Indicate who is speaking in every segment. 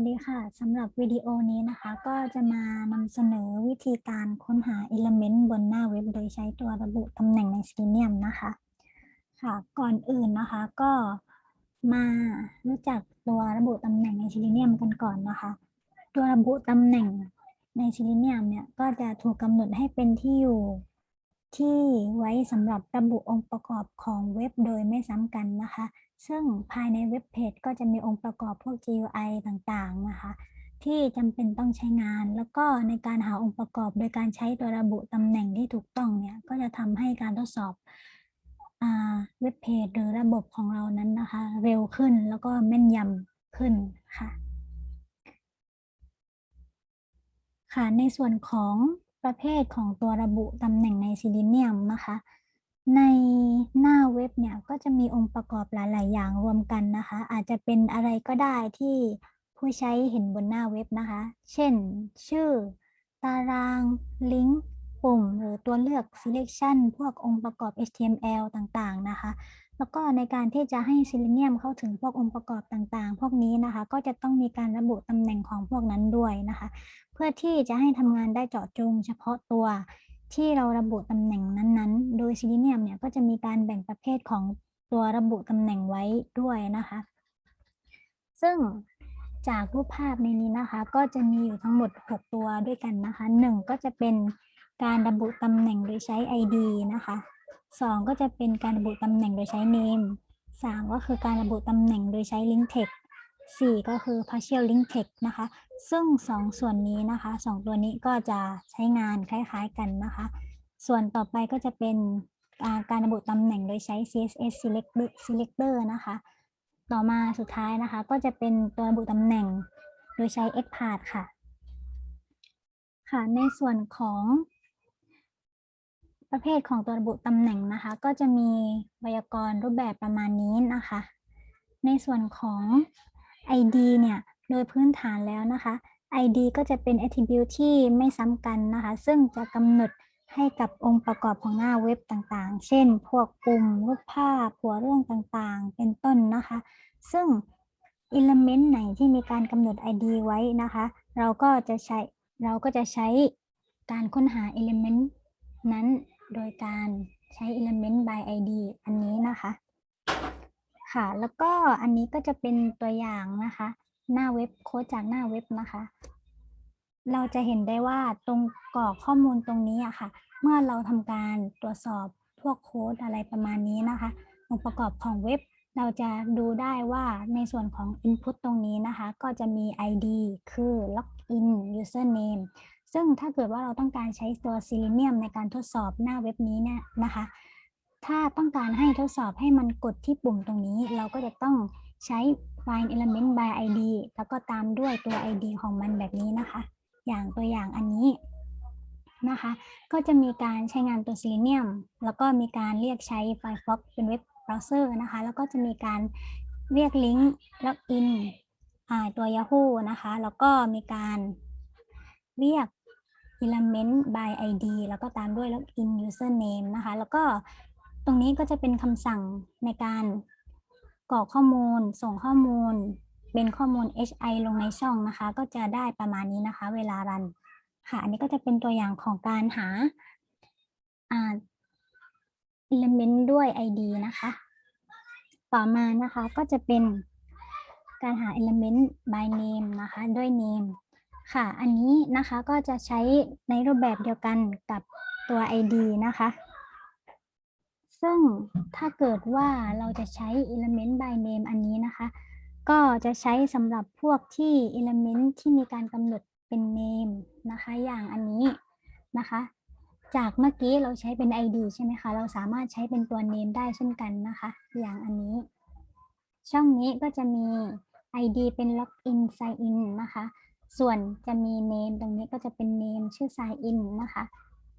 Speaker 1: วัสดีค่ะสำหรับวิดีโอนี้นะคะก็จะมานำเสนอวิธีการค้นหา Element บนหน้าเว็บโดยใช้ตัวระบุตำแหน่งใน Selenium นะคะค่ะก่อนอื่นนะคะก็มารู้จักตัวระบุตำแหน่งใน Selenium กันก่อนนะคะ ตัวระบุตำแหน่งใน Selenium เนี่ยก็จะถูกกำหนดให้เป็นที่อยู่ที่ไว้สำหรับระบุองค์ประกอบของเว็บโดยไม่ซ้ำกันนะคะ ซึ่งภายในเว็บเพจก็จะมีองค์ประกอบพวก GUI ต่างๆ นะคะ ที่จำเป็นต้องใช้งาน แล้วก็ในการหาองค์ประกอบโดยการใช้ตัวระบุตำแหน่งที่ถูกต้องเนี่ย ก็จะทำให้การทดสอบเว็บเพจหรือระบบของเรานั้นนะคะ เร็วขึ้นแล้วก็แม่นยำขึ้นค่ะค่ะในส่วนของประเภทของตัวระบุตำแหน่งใน Selenium นะคะ ในหน้าเว็บเนี่ยก็จะมีองค์ประกอบหลาย ๆ อย่างรวมกันนะคะ อาจจะเป็นอะไรก็ได้ที่ผู้ใช้เห็นบนหน้าเว็บนะคะ เช่น ชื่อ ตาราง ลิงก์ ปุ่ม หรือตัวเลือก selection พวกองค์ประกอบ HTML ต่าง ๆ นะคะ แล้วก็ในการที่จะให้ Selenium เข้าถึงพวกองค์ประกอบต่าง ๆ พวกนี้นะคะ ก็จะต้องมีการระบุตำแหน่งของพวกนั้นด้วยนะคะ เพื่อที่จะให้ทำงานได้เจาะจงเฉพาะตัว ที่เราระบุตำแหน่งนั้นๆ โดย Selenium เนี่ยก็จะมีการแบ่งประเภทของตัวระบุตำแหน่งไว้ด้วยนะคะ ซึ่งจากรูปภาพในนี้นะคะ ก็จะมีอยู่ทั้งหมด 6 ตัวด้วยกันนะคะ 1 ก็จะเป็นการระบุตำแหน่งโดยใช้ ID นะคะ 2 ก็จะเป็นการระบุตำแหน่งโดยใช้ name 3 ก็คือการระบุตำแหน่งโดยใช้ link text 4 ก็คือ partial link text นะคะ ซึ่ง 2 ส่วนนี้นะคะ 2 ตัวนี้ก็จะใช้งานคล้ายๆกันนะคะ ส่วนต่อไปก็จะเป็นการระบุตำแหน่งโดยใช้ CSS selector selector นะคะ ต่อมาสุดท้ายนะคะ ก็จะเป็นตัวระบุตำแหน่งโดยใช้ xpath ค่ะ ค่ะ ในส่วนของประเภทของตัวระบุตำแหน่งนะคะ ก็จะมีไวยากรณ์รูปแบบประมาณนี้นะคะ ในส่วนของ ID เนี่ยโดยพื้นฐานแล้วนะคะ ID ก็จะเป็น attribute ที่ไม่ซ้ำกันนะคะ ซึ่งจะกำหนดให้กับองค์ประกอบของหน้าเว็บต่างๆ เช่น พวกปุ่มรูปภาพ หัวเรื่องต่างๆ เป็นต้นนะคะ ซึ่ง element ไหนที่มีการกำหนด ID ไว้นะคะ เราก็จะใช้เราก็จะใช้การค้นหา element นั้นโดยการใช้ element by ID อันนี้นะคะ ค่ะ แล้วก็อันนี้ก็จะเป็นตัวอย่างนะคะ หน้าเว็บโค้ดจากหน้าเว็บนะคะ เราจะเห็นได้ว่าตรงกรอกข้อมูลตรงนี้อะค่ะ เมื่อเราทำการตรวจสอบพวกโค้ดอะไรประมาณนี้นะคะ องค์ประกอบของเว็บเราจะดูได้ว่าในส่วนของ Input ตรงนี้นะคะ ก็จะมี ID คือ Login Username ซึ่งถ้าเกิดว่าเราต้องการใช้ตัว Selenium ในการทดสอบหน้าเว็บนี้เนี่ยนะคะ ถ้าต้องการให้ทดสอบให้มันกดที่ปุ่มตรงนี้ เราก็จะต้องใช้ find element by id แล้วก็ตามด้วยตัว id ของมันแบบนี้นะคะ อย่างตัวอย่างอันนี้นะคะ ก็จะมีการใช้งานตัว Selenium แล้วก็มีการเรียกใช้ Firefox เป็นเว็บเบราว์เซอร์นะคะ แล้วก็จะมีการเรียกลิงก์ login ตัว Yahoo นะคะ แล้วก็มีการเรียก element by id แล้วก็ตามด้วย login username นะคะ แล้วก็ รงนี้ก็จะเป็นคำสั่งในการกรอกข้อมูล ส่งข้อมูล เป็นข้อมูล hi ลงในช่องนะคะ ก็จะได้ประมาณนี้นะคะ เวลารัน ค่ะ อันนี้ก็จะเป็นตัวอย่างของการหา element ด้วย id นะคะ ต่อมานะคะก็จะเป็นการหา element by name นะคะ ด้วย name ค่ะ อันนี้นะคะก็จะใช้ในรูปแบบเดียวกันกับตัว id นะคะ ซึ่งถ้าเกิดว่าเราจะใช้ element by name อันนี้นะคะ ก็จะใช้สำหรับพวกที่ element ที่มีการกำหนดเป็น name นะคะ อย่างอันนี้นะคะ จากเมื่อกี้เราใช้เป็น id ใช่ไหมคะ เราสามารถใช้เป็นตัว name ได้เช่นกันนะคะ อย่างอันนี้ ช่องนี้ก็จะมี id เป็น login sign in นะคะ ส่วนจะมี name ตรงนี้ก็จะเป็น name ชื่อ sign in นะคะ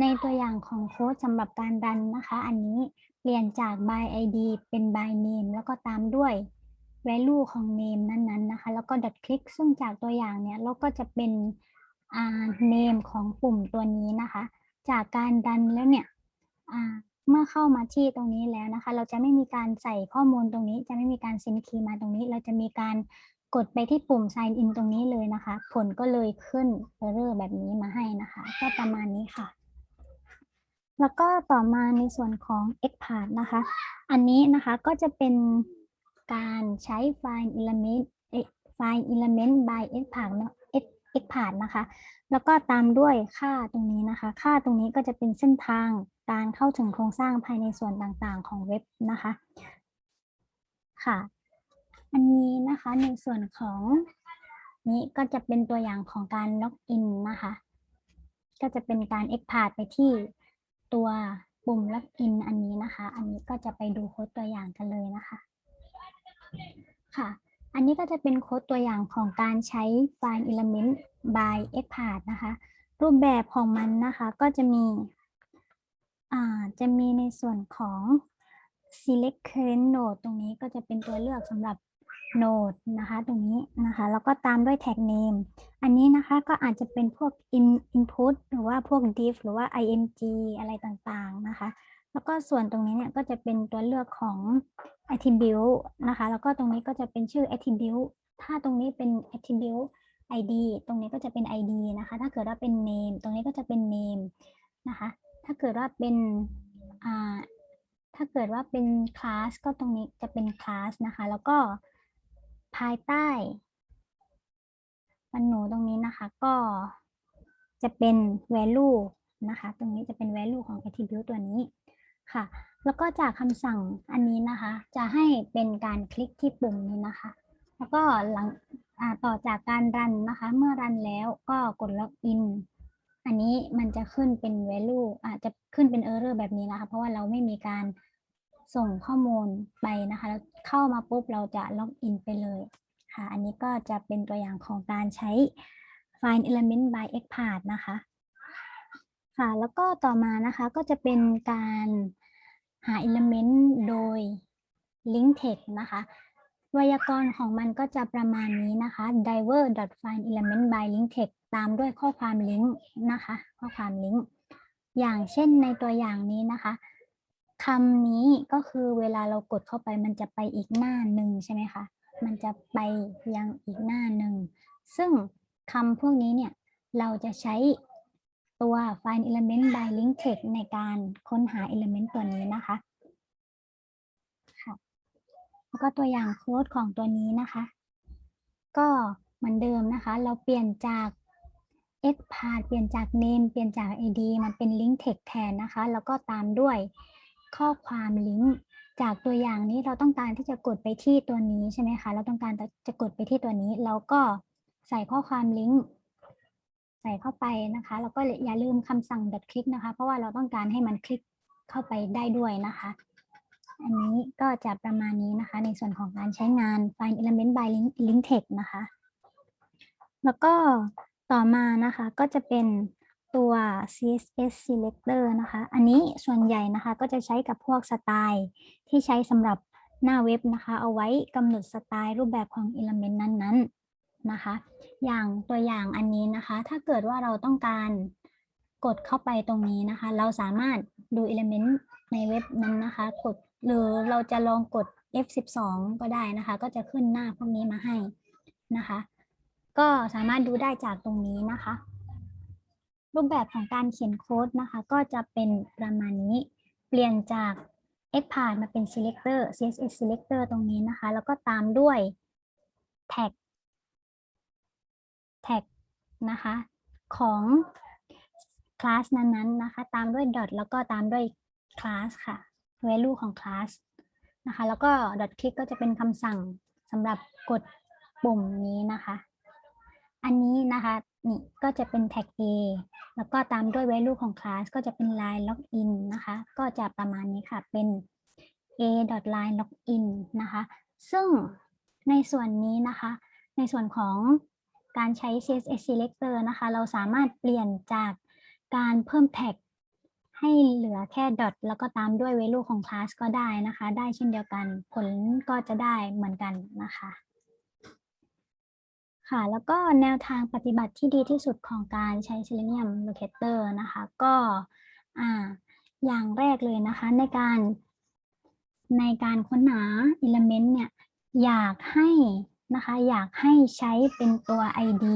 Speaker 1: ในตัวอย่างของโค้ดสำหรับการรันนะคะ อันนี้เปลี่ยนจาก by id เป็น by name แล้วก็ตามด้วย value ของ name นั้นๆนะคะ แล้วก็ dot click ซึ่งจากตัวอย่างเนี่ยเราก็จะเป็น name ของปุ่มตัวนี้นะคะ จากการดันแล้วเนี่ยเมื่อเข้ามาที่ตรงนี้แล้วนะคะ เราจะไม่มีการใส่ข้อมูลตรงนี้ จะไม่มีการเซ็นคีย์มาตรงนี้ เราจะมีการกดไปที่ปุ่ม sign in ตรงนี้เลยนะคะ ผลก็เลยขึ้น error แบบนี้มาให้นะคะ ก็ประมาณนี้ค่ะ แล้วก็ต่อมาในส่วนของ xpath นะคะ อันนี้นะคะก็จะเป็นการใช้ไฟล์ element เอ่อไฟล์ element by xpath เนอะ X- xpath นะคะ แล้วก็ตามด้วยค่าตรงนี้นะคะ ค่าตรงนี้ก็จะเป็นเส้นทางการเข้าถึงโครงสร้างภายในส่วนต่างๆ ของเว็บนะคะ ค่ะ อันนี้นะคะในส่วนของนี้ก็จะเป็นตัวอย่างของการล็อกอินนะคะ ก็จะเป็นการ export ไปที่ ตัวปุ่มล็อกอินอันนี้นะคะ อันนี้ก็จะไปดูโค้ดตัวอย่างกันเลยนะคะ ค่ะ อันนี้ก็จะเป็นโค้ดตัวอย่างของการใช้ไฟล์ element by export นะคะ รูปแบบของมันนะคะก็จะมีจะมีในส่วนของ select current node ตรงนี้ก็จะเป็นตัวเลือกสำหรับ node นะคะตรงนี้นะคะแล้วก็ตามด้วย tag name อันนี้นะคะก็อาจจะเป็นพวก in input หรือว่าพวก div หรือว่า img อะไรต่างๆนะคะแล้วก็ส่วนตรงนี้เนี่ยก็จะเป็นตัวเลือกของ attribute นะคะแล้วก็ตรงนี้ก็จะเป็นชื่อ attribute ถ้าตรงนี้เป็น attribute id ตรงนี้ก็จะเป็น id นะคะ ถ้าเกิดว่าเป็น name ตรงนี้ก็จะเป็น name นะคะถ้าเกิดว่าเป็นอ่าถ้าเกิดว่าเป็น class ก็ตรงนี้จะเป็น class นะคะ แล้วก็ ภายใต้ปันหนูตรงนี้นะคะก็จะเป็น value นะคะ ตรงนี้จะเป็น value ของ attribute ตัวนี้ค่ะ แล้วก็จากคำสั่งอันนี้นะคะ จะให้เป็นการคลิกที่ปุ่มนี้นะคะ แล้วก็หลังต่อจากการรันนะคะ เมื่อรันแล้วก็กดล็อกอินอันนี้มันจะขึ้นเป็น value อาจจะขึ้นเป็น error แบบนี้นะคะ เพราะว่าเราไม่มีการ ส่งข้อมูลไปนะคะแล้วเข้ามาปุ๊บเราจะล็อกอินไปเลยค่ะอันนี้ก็จะเป็นตัวอย่างของการใช้ไฟล์ element by xpath นะคะค่ะแล้วก็ต่อมานะคะก็จะเป็นการหา element โดย link text นะคะไวยากรณ์ของมันก็จะประมาณนี้นะคะ diver find element by link text ตามด้วยข้อความลิงก์นะคะ ข้อความลิงก์อย่างเช่นในตัวอย่างนี้นะคะ คำนี้ก็คือเวลาเรากดเข้าไปมันจะไปอีกหน้าหนึ่งใช่ไหมคะ มันจะไปยังอีกหน้าหนึ่ง ซึ่งคำพวกนี้เนี่ยเราจะใช้ตัว find element by link text ในการค้นหา element ตัวนี้นะคะค่ะแล้วก็ตัวอย่างโค้ดของตัวนี้นะคะ ก็เหมือนเดิมนะคะ เราเปลี่ยนจาก x path เปลี่ยนจาก name เปลี่ยนจาก id มันเป็น link text แทนนะคะ แล้วก็ตามด้วย ข้อความลิงก์จากตัวอย่างนี้เราต้องการที่จะกดไปที่ตัวนี้ใช่ไหมคะ เราต้องการจะกดไปที่ตัวนี้ เราก็ใส่ข้อความลิงก์ใส่เข้าไปนะคะ แล้วก็อย่าลืมคำสั่ง dot click นะคะ เพราะว่าเราต้องการให้มันคลิกเข้าไปได้ด้วยนะคะ อันนี้ก็จะประมาณนี้นะคะ ในส่วนของการใช้งาน find element by link link text นะคะ แล้วก็ต่อมานะคะก็จะเป็น ตัว CSS selector นะคะ อันนี้ส่วนใหญ่นะคะก็จะใช้กับพวกสไตล์ที่ใช้สำหรับหน้าเว็บนะคะ เอาไว้กำหนดสไตล์รูปแบบของ element นั้นๆนะคะ อย่างตัวอย่างอันนี้นะคะ ถ้าเกิดว่าเราต้องการกดเข้าไปตรงนี้นะคะ เราสามารถดู element ในเว็บนั้นนะคะ กดหรือเราจะลองกด F12 ก็ได้นะคะ ก็จะขึ้นหน้าพวกนี้มาให้นะคะ ก็สามารถดูได้จากตรงนี้นะคะ รูปแบบของการเขียนโค้ดนะคะ ก็จะเป็นประมาณนี้ เปลี่ยนจาก xpath มาเป็น selector css selector ตรงนี้นะคะ แล้วก็ตามด้วย tag tag นะคะ ของ class นั้นๆนะคะ ตามด้วย dot แล้วก็ตามด้วย class ค่ะ value ของ class นะคะ แล้วก็ dot click ก็จะเป็นคำสั่งสำหรับกดปุ่มนี้นะคะ อันนี้นะคะ นี่ก็จะเป็น tag A แล้วก็ตามด้วย value ของ class ก็จะเป็น line login นะคะ ก็จะประมาณนี้ค่ะ เป็น a line login นะคะ ซึ่งในส่วนนี้นะคะ ในส่วนของการใช้ CSS selector นะคะ เราสามารถเปลี่ยนจากการเพิ่ม tag ให้เหลือแค่ dot แล้วก็ตามด้วย value ของ class ก็ได้นะคะ ได้เช่นเดียวกัน ผลก็จะได้เหมือนกันนะคะ ค่ะ แล้วก็แนวทางปฏิบัติที่ดีที่สุดของการใช้ Selenium Locator นะคะ ก็อ่าอย่างแรกเลยนะคะในการในการค้นหา element เนี่ยอยากให้นะคะอยากให้ใช้เป็นตัว ID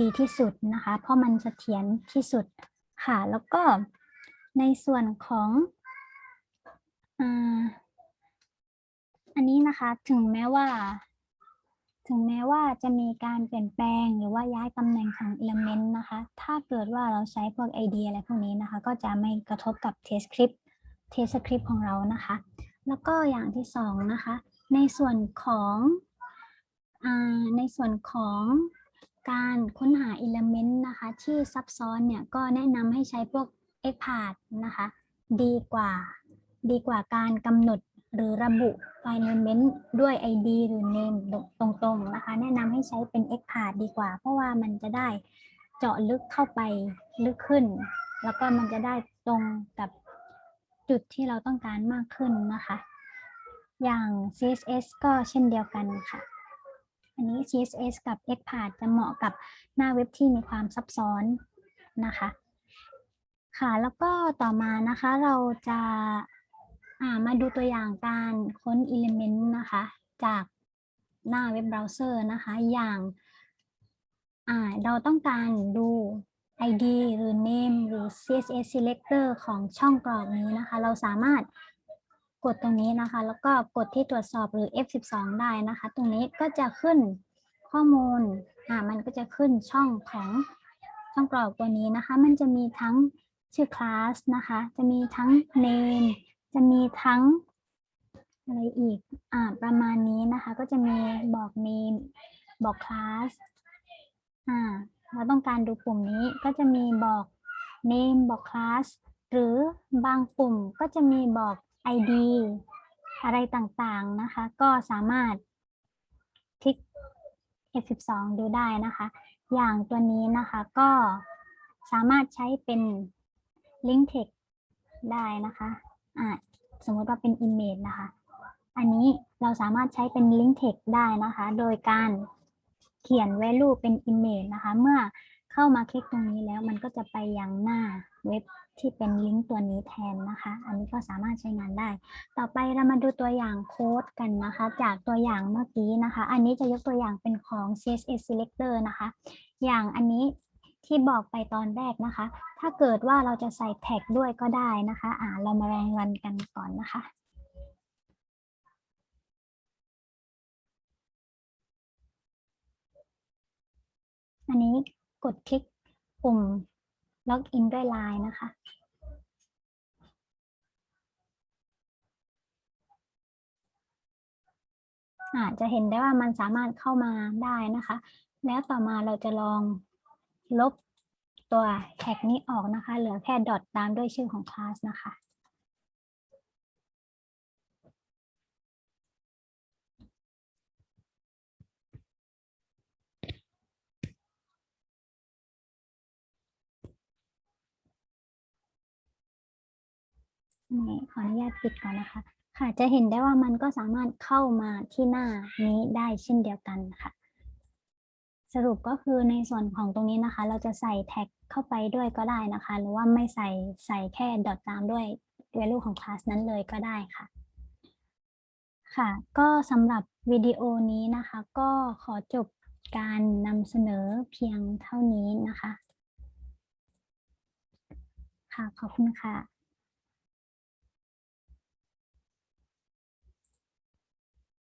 Speaker 1: ดีที่สุดนะคะ เพราะมันเสถียรที่สุดค่ะ แล้วก็ในส่วนของอ่าอันนี้นะคะถึงแม้ว่า ถึงแม้ว่าจะมีการเปลี่ยนแปลงหรือว่าย้ายตำแหน่งของ element นะคะ ถ้าเกิดว่าเราใช้พวก ID อะไรพวกนี้นะคะ ก็จะไม่กระทบกับ test script test script ของเรานะคะ แล้วก็อย่างที่สองนะคะ ในส่วนของอในส่วนของการค้นหา element นะคะ ที่ซับซ้อนเนี่ย ก็แนะนำให้ใช้พวก XPath นะคะ ดีกว่า ดีกว่าการกำหนด หรือระบุไฟล์ element ด้วย ID หรือ name ตรงๆนะคะ แนะนำให้ใช้เป็น XPath ดีกว่า เพราะว่ามันจะได้เจาะลึกเข้าไปลึกขึ้น แล้วก็มันจะได้ตรงกับจุดที่เราต้องการมากขึ้นนะคะ อย่าง CSS ก็เช่นเดียวกันค่ะ อันนี้ CSS กับ XPath จะเหมาะกับหน้าเว็บที่มีความซับซ้อนนะคะ ค่ะ แล้วก็ต่อมานะคะเราจะ อ่ามาดูตัวอย่างการค้น Element นะคะ จากหน้าเว็บเบราว์เซอร์นะคะ อย่างอ่าเราต้องการดู ID หรือ Name หรือ CSS Selector ของช่องกรอกนี้นะคะ เราสามารถกดตรงนี้นะคะ แล้วก็กดที่ตรวจสอบหรือ F12 ได้นะคะ ตรงนี้ก็จะขึ้นข้อมูลอ่ามันก็จะขึ้นช่องของช่องกรอกตัวนี้นะคะ มันจะมีทั้งชื่อคลาสนะคะ จะมีทั้ง name จะมีทั้งอะไรอีก อ่า ประมาณนี้นะคะ ก็จะมีบอก name บอก class อ่า เราต้องการดูปุ่มนี้ก็จะมีบอก name บอก class หรือบางปุ่มก็จะมีบอก id อะไรต่างๆนะคะ ก็สามารถคลิก F12 ดูได้นะคะ อย่างตัวนี้นะคะก็สามารถใช้เป็น link text ได้นะคะ อ่าสมมติว่าเป็น image นะคะ อันนี้เราสามารถใช้เป็น link text ได้นะคะ โดยการเขียน value เป็น image นะคะ เมื่อเข้ามาคลิกตรงนี้แล้วมันก็จะไปยังหน้าเว็บที่เป็นลิงก์ตัวนี้แทนนะคะ อันนี้ก็สามารถใช้งานได้ ต่อไปเรามาดูตัวอย่างโค้ดกันนะคะ จากตัวอย่างเมื่อกี้นะคะ อันนี้จะยกตัวอย่างเป็นของ CSS Selector นะคะ อย่างอันนี้ ที่บอกไปตอนแรกนะคะ ถ้าเกิดว่าเราจะใส่แท็กด้วยก็ได้นะคะ อ่าเรามาลองรันกันก่อนนะคะอันนี้กดคลิกปุ่มล็อกอินด้วย Line นะคะ อาจจะเห็นได้ว่ามันสามารถเข้ามาได้นะคะ แล้วต่อมาเราจะลอง ลบตัวแท็กนี้ออกนะคะ เหลือแค่ดอทตามด้วยชื่อของคลาสนะคะ นี่ขออนุญาตปิดก่อนนะคะ ค่ะจะเห็นได้ว่ามันก็สามารถเข้ามาที่หน้านี้ได้เช่นเดียวกันค่ะ สรุปก็คือในส่วนของตรงนี้นะคะ เราจะใส่แท็กเข้าไปด้วยก็ได้นะคะ หรือว่าไม่ใส่ใส่แค่ดอทตามด้วย value ของคลาสนั้นเลยก็ได้ค่ะ ค่ะ ก็สำหรับวิดีโอนี้นะคะ ก็ขอจบการนำเสนอเพียงเท่านี้นะคะ ค่ะ ขอบคุณค่ะ